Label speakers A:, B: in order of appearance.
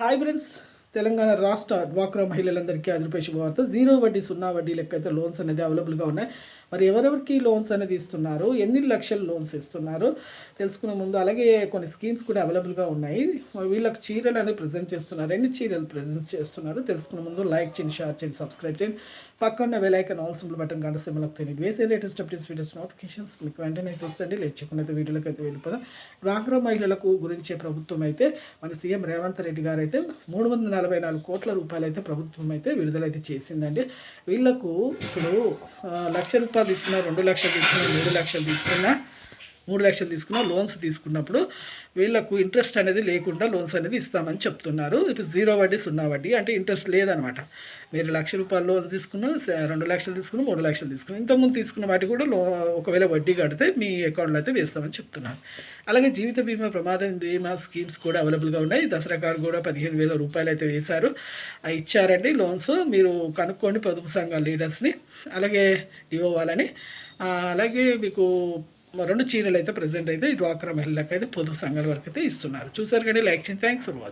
A: Hi friends Telangana రాష్ట్ర డ్వాక్రా మహిళలందరికీ అదిరిపై శుభవార్త జీరో వడ్డీ సున్నా వడ్డీ లెక్క అయితే లోన్స్ అనేది అవైలబుల్గా ఉన్నాయి. మరి ఎవరెవరికి లోన్స్ అనేది ఇస్తున్నారు? ఎన్ని లక్షల లోన్స్ ఇస్తున్నారు? తెలుసుకునే ముందు అలాగే కొన్ని స్కీమ్స్ కూడా అవైలబుల్గా ఉన్నాయి. వీళ్ళకి చీరలు అనేది ప్రజెంట్ చేస్తున్నారు. ఎన్ని చీరలు ప్రజెంట్ చేస్తున్నారు? తెలుసుకునే ముందు లైక్ చేయండి షేర్ చేయండి సబ్స్క్రైబ్ చేయండి. పక్కన వెలైకన్ ఆల్ సింబల్ బటన్ గంట సింబల్కి తెలియదు వేసే లేటెస్ట్ అప్డేట్స్ వీడియోస్ నోటిఫికేషన్స్ మీకు వెంటనే చూస్తండి. లేట్ చేయకుండా అయితే వీడియోలోకి అయితే వెళ్ళిపోదాం. డ్వాక్రా మహిళలకు గురించి ప్రభుత్వం అయితే మన సీఎం రేవంత్ రెడ్డి గారు అయితే మూడు వందల నలభై నాలుగు కోట్ల రూపాయలు అయితే ప్రభుత్వం అయితే విడుదలైతే చేసిందండి. వీళ్ళకు ఇప్పుడు లక్ష రూపాయలు తీసుకున్నా రెండు లక్షలు తీసుకున్నా మూడు లక్షలు తీసుకున్నా. మూడు లక్షలు తీసుకున్న లోన్స్ తీసుకున్నప్పుడు వీళ్ళకు ఇంట్రెస్ట్ అనేది లేకుండా లోన్స్ అనేది ఇస్తామని చెప్తున్నారు. ఇప్పుడు జీరో వడ్డీ సున్నా వడ్డీ అంటే ఇంట్రెస్ట్ లేదనమాట. మీరు లక్ష రూపాయలు లోన్ తీసుకున్న రెండు లక్షలు తీసుకున్న మూడు లక్షలు తీసుకున్న ఇంతకుముందు తీసుకున్న వాటి కూడా లో ఒకవేళ వడ్డీ కడితే మీ అకౌంట్లో అయితే వేస్తామని చెప్తున్నారు. అలాగే జీవిత బీమా ప్రమాదం బీమా స్కీమ్స్ కూడా అవైలబుల్గా ఉన్నాయి. దసరా కారు కూడా పదిహేను వేల రూపాయలు అయితే వేశారు. ఇచ్చారండి లోన్స్. మీరు కనుక్కోండి పొదుపు సంఘాల లీడర్స్ని అలాగే ఇవ్వాలని అలాగే మీకు రెండు చీరలు అయితే ప్రజెంట్ అయితే ఈ డ్వాక్రా మహిళలకు అయితే పొదుపు సంఘాల వరకు అయితే ఇస్తున్నారు. చూసారు కానీ లైక్ చేయండి. Thanks for watching